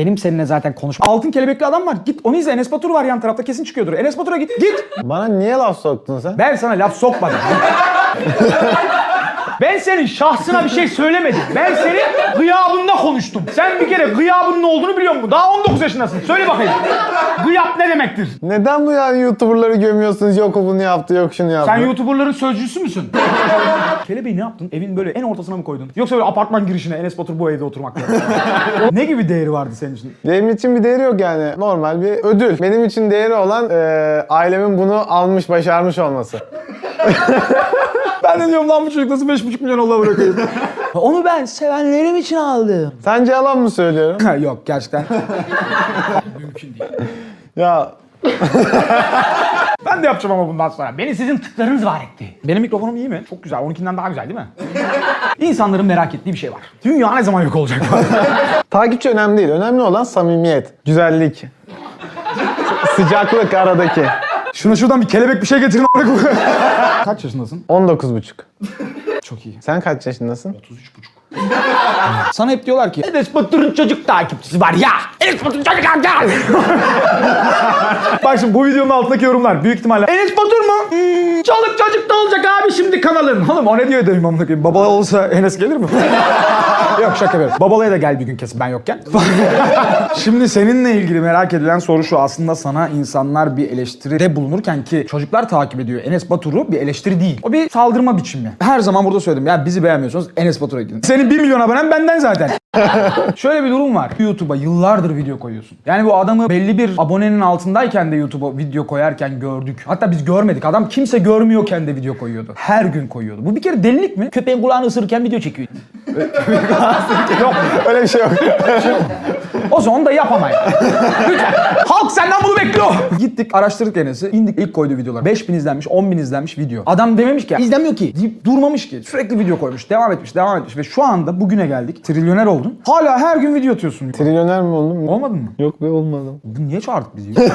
Benim seninle zaten konuşma. Altın kelebekli adam var. Git onu izle. Enes Batur var yan tarafta kesin çıkıyordur. Enes Batur'a git. Git. Bana niye laf soktun sen? Ben sana laf sokmadım. Ben senin şahsına bir şey söylemedim. Ben senin gıyabında konuştum. Sen bir kere gıyabın ne olduğunu biliyor musun? Daha 19 yaşındasın. Söyle bakayım. Gıyap ne demektir? Neden bu yani YouTuber'ları gömüyorsunuz? Yok o bunu yaptı, yok şunu yaptı. Sen YouTuber'ların sözcüsü müsün? Kelebeği ne yaptın? Evin böyle en ortasına mı koydun? Yoksa böyle apartman girişine Enes Batur bu evde oturmakta. ne gibi değeri vardı senin için? Benim için bir değeri yok yani. Normal bir ödül. Benim için değeri olan eee, ailemin bunu almış, başarmış olması. Ben de diyorum lan bu çocuk nasıl 5,5 milyon Allah bırakayım. Onu ben sevenlerim için aldım. Sence yalan mı söylüyorum? Yok gerçekten. Mümkün değil. ya Ben de yapacağım ama bundan sonra. Beni sizin tıklarınız var etti. Benim mikrofonum iyi mi? Çok güzel. Onunkinden daha güzel değil mi? İnsanların merak ettiği bir şey var. Dünya ne zaman yok olacak? takipçi önemli değil. Önemli olan samimiyet, güzellik, sı- sıcaklık aradaki. Şuna şuradan bir kelebek bir şey getirin. Kaç yaşındasın? 19 buçuk. Çok iyi. Sen kaç yaşındasın? 33 buçuk. Sana hep diyorlar ki Enes Batur'un çocuk takipçisi var ya. Enes Batur'un çocuk takipçisi. Bak şimdi bu videonun altındaki yorumlar büyük ihtimalle Enes Batur mu? Hmm, çoluk çocuk da olacak abi şimdi kanalın. Oğlum o ne diyor dedim amına koyayım. Olsa Enes gelir mi? Yok şaka yapıyorum. Babalıya da gel bir gün kesin ben yokken. Şimdi seninle ilgili merak edilen soru şu. Aslında sana insanlar bir eleştiride bulunurken ki çocuklar takip ediyor. Enes Batur'u bir eleştiri değil. O bir saldırma biçimi. Her zaman burada söyledim. Ya bizi beğenmiyorsanız Enes Batur'a gidin. Senin 1 milyon abonen benden zaten. Şöyle bir durum var. YouTube'a yıllardır video koyuyorsun. Yani bu adamı belli bir abonenin altındayken de YouTube'a video koyarken gördük. Hatta biz görmedik. Adam kimse görmüyorken de video koyuyordu. Her gün koyuyordu. Bu bir kere delilik mi? Köpeğin kulağını ısırırken video çekiyor. yok. Öyle bir şey yok. O zaman da yapamayın. Lütfen. Halk senden bunu bekliyor. Gittik araştırdık Enes'i. İndik ilk koyduğu videolar. 5000 izlenmiş, 10.000 izlenmiş video. Adam dememiş ki izlemiyor ki. Deyip durmamış ki. Sürekli video koymuş. Devam etmiş, devam etmiş. Ve şu anda bugüne geldik. Trilyoner oldun. Hala her gün video atıyorsun. Trilyoner mi oldum? Olmadın mı? Yok be olmadım. Bu niye çağırdık bizi?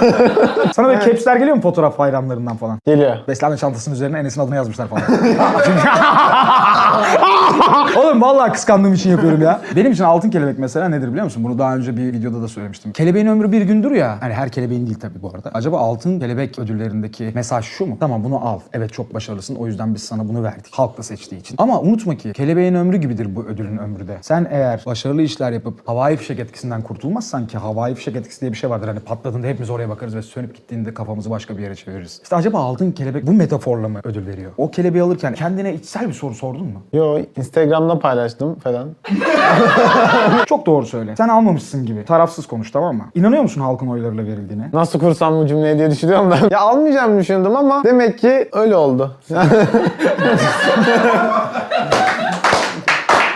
Sana böyle capsler geliyor mu fotoğraf hayranlarından falan? Geliyor. Beslenme çantasının üzerine Enes'in adını yazmışlar falan. Oğlum vallahi kıskandığım için yapıyorum ya. Benim için altın kelebek mesela nedir biliyor musun? Bunu daha önce bir videoda da söylemiştim. Kelebeğin ömrü bir gündür ya. Hani her kelebeğin değil tabii bu arada. Acaba altın kelebek ödüllerindeki mesaj şu mu? Tamam bunu al. Evet çok başarılısın. O yüzden biz sana bunu verdik. Halk da seçtiği için. Ama unutma ki kelebeğin ömrü gibidir bu ödülün ömrü de. Sen eğer başarılı işler yapıp havai fişek etkisinden kurtulmazsan ki havai fişek etkisi diye bir şey vardır. Hani patladığında hepimiz oraya bakarız ve sönüp gittiğinde kafamızı başka bir yere çeviririz. İşte acaba altın kelebek bu metaforla mı ödül veriyor? O kelebeği alırken kendine içsel bir soru sordun mu? Yo Instagram'da paylaştım falan. Çok doğru söyle. Sen almamışsın gibi. Tarafsız konuş tamam mı? İnanıyor musun halkın oylarıyla verildiğine? Nasıl kursam bu cümleyi diye düşünüyorum da. ya almayacağım düşündüm ama demek ki öyle oldu.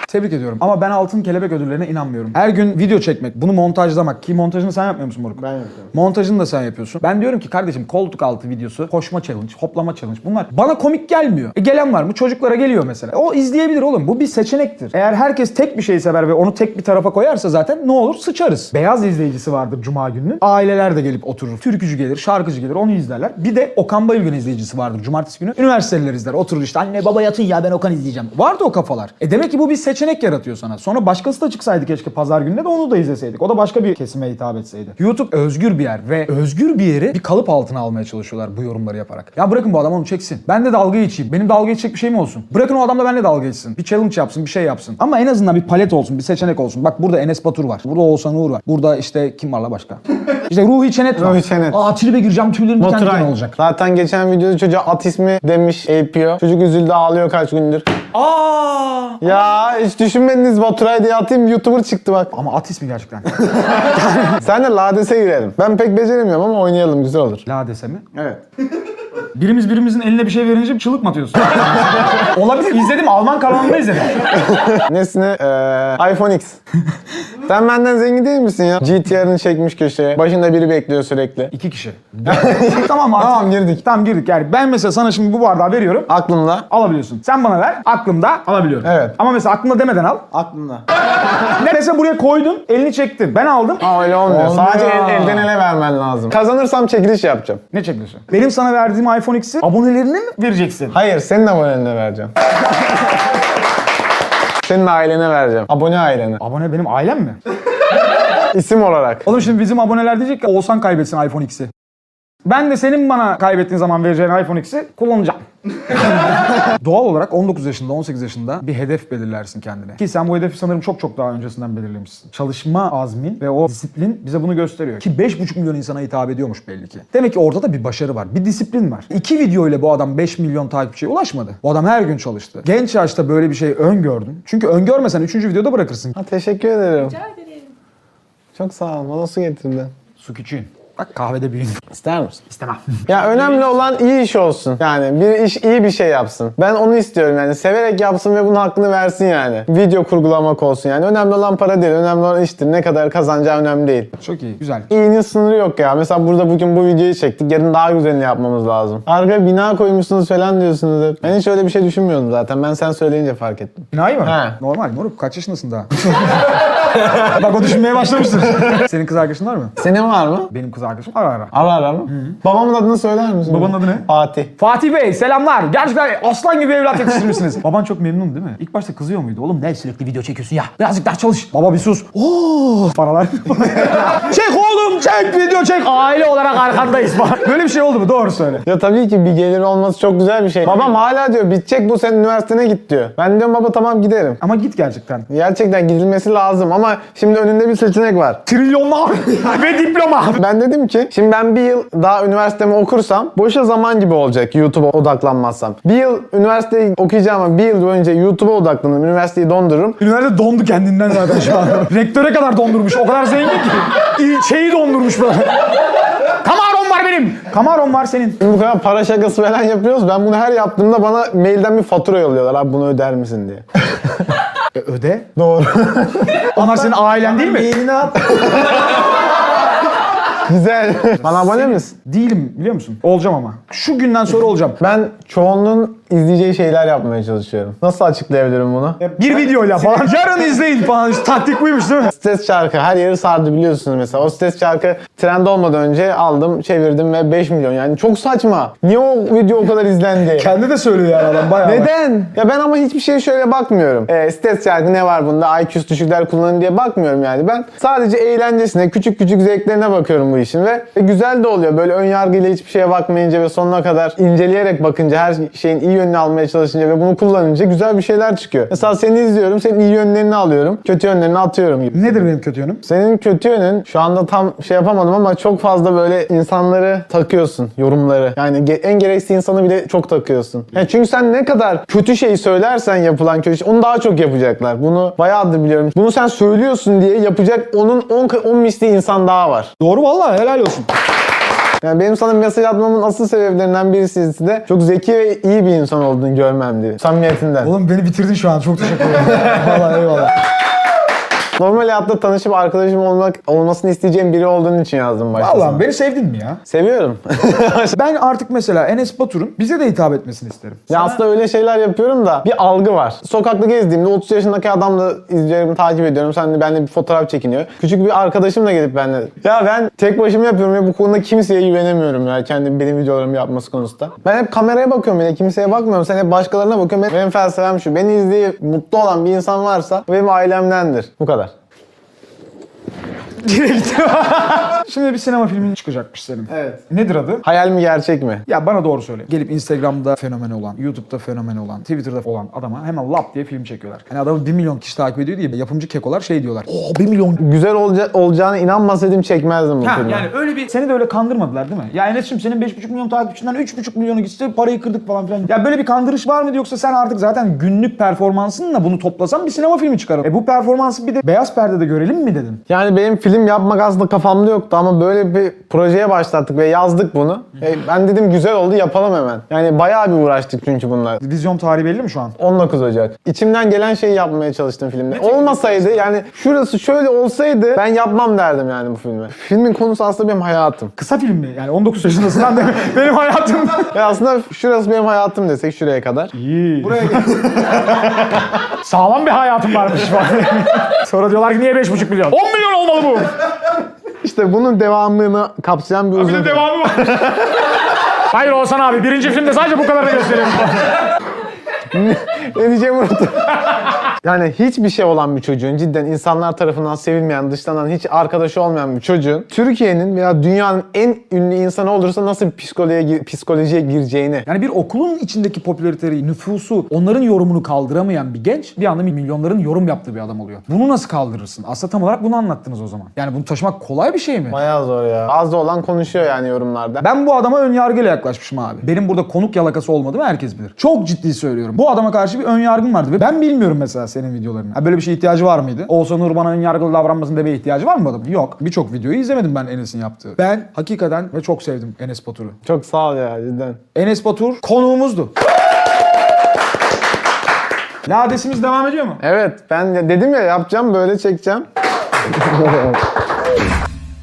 Tebrik ediyorum. Ama ben altın kelebek ödüllerine inanmıyorum. Her gün video çekmek, bunu montajlamak ki montajını sen yapmıyor musun Moruk? Ben yapıyorum. Montajını da sen yapıyorsun. Ben diyorum ki kardeşim koltuk altı videosu, koşma challenge, hoplama challenge bunlar bana komik gelmiyor. E gelen var mı? Çocuklara geliyor mesela. O izleyebilir oğlum. Bu bir seçenektir. Eğer herkes tek bir şey sever ve onu tek bir tarafa koyarsa zaten ne olur? Sıçarız. Beyaz izleyicisi vardır cuma gününün. Aileler de gelip oturur. Türkücü gelir, şarkıcı gelir, onu izlerler. Bir de Okan Bayülgen izleyicisi vardır cumartesi günü. Üniversiteliler izler. Oturur işte anne baba yatın ya ben Okan izleyeceğim. Vardı o kafalar. E demek ki bu bir seçenek yaratıyor sana. Sonra başkası da çıksaydı keşke pazar gününe de onu da izleseydik. O da başka bir kesime hitap etseydi. YouTube özgür bir yer ve özgür bir yeri bir kalıp altına almaya çalışıyorlar bu yorumları yaparak. Ya bırakın bu adam onu çeksin. Ben de dalga geçeyim. Benim dalga geçecek bir şey mi olsun? Bırakın o adam da benimle dalga geçsin. Bir challenge yapsın, bir şey yapsın. Ama en azından bir palet olsun, bir seçenek olsun. Bak burada Enes Batur var. Burada Oğuzhan Uğur var. Burada işte kim var la başka? İşte Ruhi Çenet var. Ruhi Çenet. Aa tribe gireceğim tüylerim diken diken olacak. Zaten geçen videoda çocuğa at ismi demiş APO. Çocuk üzüldü ağlıyor kaç gündür. Aa! Ya hiç düşünmediniz Baturay diye atayım YouTuber çıktı bak. Ama at ismi gerçekten. Sen de Lades'e girelim. Ben pek beceremiyorum ama oynayalım güzel olur. La dese mi? Evet. Birimiz birimizin eline bir şey verince bir çığlık mı atıyorsun? Olabilir. İzledim. Alman kanalında izledim. Nesine? Ee, iPhone X. Sen benden zengin değil misin ya? GTR'ını çekmiş köşeye. Başında biri bekliyor sürekli. İki kişi. tamam artık. Tamam, girdik. Tamam girdik. Yani ben mesela sana şimdi bu bardağı veriyorum. Aklımda. Alabiliyorsun. Sen bana ver. Aklımda alabiliyorum. Evet. Ama mesela aklımda demeden al. Aklımda. Ne mesela buraya koydun, elini çektin. Ben aldım. Aa öyle olmuyor. Olmuyor. Sadece el- elden ele vermen lazım. Kazanırsam çekiliş yapacağım. Ne çekiyorsun? Benim sana verdiğim iPhone X'i abonelerine mi vereceksin? Hayır senin abonene vereceğim. senin ailene vereceğim. Abone ailene. Abone benim ailem mi? İsim olarak. Oğlum şimdi bizim aboneler diyecek ki Oğuzhan kaybetsin iPhone X'i. Ben de senin bana kaybettiğin zaman vereceğin iPhone X'i kullanacağım. Doğal olarak 19 yaşında, 18 yaşında bir hedef belirlersin kendine. Ki sen bu hedefi sanırım çok çok daha öncesinden belirlemişsin. Çalışma azmin ve o disiplin bize bunu gösteriyor. Ki 5,5 milyon insana hitap ediyormuş belli ki. Demek ki orada da bir başarı var, bir disiplin var. İki video ile bu adam 5 milyon takipçiye ulaşmadı. Bu adam her gün çalıştı. Genç yaşta böyle bir şey öngördün. Çünkü öngörmesen 3. videoda bırakırsın. Ha, teşekkür ederim. Rica ederim. Çok sağ ol. Bana su getirdin. Su küçüğün. Bak kahvede büyüğün. İster misin? İstemem. Ya önemli olan iyi iş olsun. Yani bir iş iyi bir şey yapsın. Ben onu istiyorum yani. Severek yapsın ve bunun hakkını versin yani. Video kurgulamak olsun yani. Önemli olan para değil. Önemli olan iştir. Ne kadar kazanacağı önemli değil. Çok iyi, güzel. İyinin sınırı yok ya. Mesela burada bugün bu videoyu çektik. Yarın daha güzelini yapmamız lazım. Arkaya bina koymuşsunuz falan diyorsunuz hep. Ben hiç öyle bir şey düşünmüyordum zaten. Ben sen söyleyince fark ettim. Binayı mı? He. Normal moruk kaç yaşındasın daha? Bak o düşünmeye başlamıştır. Senin kız arkadaşın var mı? Senin var mı? Benim kız arkadaşım ara ara. Ara ara mı? Babamın adını söyler misin? Babanın adı ne? Fatih. Fatih Bey selamlar. Gerçekten aslan gibi evlat yetiştirmişsiniz. Baban çok memnun değil mi? İlk başta kızıyor muydu? Oğlum ne sürekli video çekiyorsun ya? Birazcık daha çalış. Baba bir sus. Oo paralar. çek oğlum çek video çek. Aile olarak arkandayız falan. Böyle bir şey oldu mu? Doğru söyle. Ya tabii ki bir gelir olması çok güzel bir şey. Babam hala diyor bitecek bu sen üniversitene git diyor. Ben diyorum baba tamam giderim. Ama git gerçekten. Gerçekten gidilmesi lazım ama şimdi önünde bir seçenek var. Trilyonlar ve diploma. Ben dedim ki şimdi ben bir yıl daha üniversitemi okursam boşa zaman gibi olacak YouTube'a odaklanmazsam. Bir yıl üniversiteyi okuyacağım ama bir yıl boyunca YouTube'a odaklanırım, üniversiteyi dondururum. Üniversite dondu kendinden zaten şu an. Rektöre kadar dondurmuş. O kadar zengin ki. Şeyi dondurmuş böyle. Kamaron var benim. Kamaron var senin. Şimdi bu kadar para şakası falan yapıyoruz. Ben bunu her yaptığımda bana mailden bir fatura yolluyorlar. Abi bunu öder misin diye. E, öde. Doğru. Onlar senin ailen değil mi? Mailini at. Güzel. Bana abone misin? Değilim biliyor musun? Olacağım ama. Şu günden sonra olacağım. Ben çoğunluğun izleyeceği şeyler yapmaya çalışıyorum. Nasıl açıklayabilirim bunu? Bir videoyla falan. Yarın izleyin falan. Taktik buymuş değil mi? Stres şarkı her yeri sardı biliyorsunuz mesela. O stres şarkı trend olmadan önce aldım, çevirdim ve 5 milyon. Yani çok saçma. Niye o video o kadar izlendi? Kendi de söylüyor yani adam bayağı. Neden? Ya ben ama hiçbir şeye şöyle bakmıyorum. E, stres şarkı ne var bunda? IQ'su düşükler kullanın diye bakmıyorum yani. Ben sadece eğlencesine, küçük küçük zevklerine bakıyorum bu işin ve, ve güzel de oluyor. Böyle ön yargıyla hiçbir şeye bakmayınca ve sonuna kadar inceleyerek bakınca, her şeyin iyi yönünü almaya çalışınca ve bunu kullanınca güzel bir şeyler çıkıyor. Mesela seni izliyorum, senin iyi yönlerini alıyorum, kötü yönlerini atıyorum gibi. Nedir benim kötü yönüm? Senin kötü yönün şu anda tam şey yapamadım ama çok fazla böyle insanları takıyorsun yorumları. Yani en gereksiz insanı bile çok takıyorsun. Yani çünkü sen ne kadar kötü şey söylersen yapılan kötü şey onu daha çok yapacaklar. Bunu bayağıdır biliyorum. Bunu sen söylüyorsun diye yapacak onun 10 10 misli insan daha var. Doğru vallahi helal olsun. Yani benim sana mesaj atmamın asıl sebeplerinden birisi de çok zeki ve iyi bir insan olduğunu görmemdi. Samimiyetinden. Oğlum beni bitirdin şu an. Çok teşekkür ederim. vallahi eyvallah. Normal hayatta tanışıp arkadaşım olmak olmasını isteyeceğim biri olduğun için yazdım başta. Sana. beni sevdin mi ya? Seviyorum. Ben artık mesela Enes Batur'un bize de hitap etmesini isterim. Ya aslında öyle şeyler yapıyorum da bir algı var. Sokakta gezdiğimde 30 yaşındaki adamla izliyorum, takip ediyorum. Sen de benimle bir fotoğraf çekiniyor. Küçük bir arkadaşım da gelip benimle. Ya ben tek başıma yapıyorum ve bu konuda kimseye güvenemiyorum ya. Kendi benim videolarımı yapması konusunda. Ben hep kameraya bakıyorum bile kimseye bakmıyorum. Sen hep başkalarına bakıyorsun. Benim, felsefem şu. Beni izleyip mutlu olan bir insan varsa benim ailemdendir. Bu kadar. Şimdi bir sinema filmin çıkacakmış senin. Evet. Nedir adı? Hayal mi gerçek mi? Ya bana doğru söyle. Gelip Instagram'da fenomen olan, YouTube'da fenomen olan, Twitter'da olan adama hemen lap diye film çekiyorlar. Hani adamı 1 milyon kişi takip ediyor diye yapımcı kekolar şey diyorlar. Oo 1 milyon Güzel olca- olacağına inanmasaydım çekmezdim bu Ha, filmi. yani öyle bir seni de öyle kandırmadılar değil mi? Ya Enes'cim senin 5,5 milyon takipçinden 3,5 milyonu gitse parayı kırdık falan filan. Ya böyle bir kandırış var mıydı yoksa sen artık zaten günlük performansınla bunu toplasan bir sinema filmi çıkarır. E bu performansı bir de beyaz perdede görelim mi dedin? Yani benim film yapmak aslında kafamda yoktu ama böyle bir projeye başlattık ve yazdık bunu. E, ben dedim güzel oldu yapalım hemen. Yani bayağı bir uğraştık çünkü bunlar. Vizyon tarihi belli mi şu an? 19 Ocak. İçimden gelen şeyi yapmaya çalıştım filmde. Olmasaydı yani şurası şöyle olsaydı ben yapmam derdim yani bu filmi. Filmin konusu aslında benim hayatım. Kısa film mi? Yani 19 yaşındasın mi? Benim hayatım. Ya aslında şurası benim hayatım desek şuraya kadar. İyi. Buraya Sağlam bir hayatım varmış. Sonra diyorlar ki niye 5,5 milyon? 10 milyon olmalı bu. İşte bunun devamını kapsayan bir Bir uzun de film. devamı var. Hayır Oğuzhan abi birinci filmde sadece bu kadarını gösteriyorum. Ne diyeceğimi unuttum. Yani hiçbir şey olan bir çocuğun cidden insanlar tarafından sevilmeyen, dışlanan, hiç arkadaşı olmayan bir çocuğun Türkiye'nin veya dünyanın en ünlü insanı olursa nasıl bir psikolojiye, psikolojiye gireceğini Yani bir okulun içindeki popülariteyi, nüfusu, onların yorumunu kaldıramayan bir genç bir anda milyonların yorum yaptığı bir adam oluyor. Bunu nasıl kaldırırsın? Aslında tam olarak bunu anlattınız o zaman. Yani bunu taşımak kolay bir şey mi? Bayağı zor ya. Az da olan konuşuyor yani yorumlarda. Ben bu adama ön yargıyla yaklaşmışım abi. Benim burada konuk yalakası olmadığımı herkes bilir. Çok ciddi söylüyorum. Bu adama karşı bir ön yargım vardı ve ben bilmiyorum mesela senin videolarını. Ha, böyle bir şeye ihtiyacı var mıydı? Oğuzhan ön yargılı davranmasın demeye ihtiyacı var mı adamın? Yok. Birçok videoyu izlemedim ben Enes'in yaptığı. Ben hakikaten ve çok sevdim Enes Batur'u. Çok sağ ol ya cidden. Enes Batur konuğumuzdu. Ladesimiz devam ediyor mu? Evet ben de- dedim ya yapacağım böyle çekeceğim.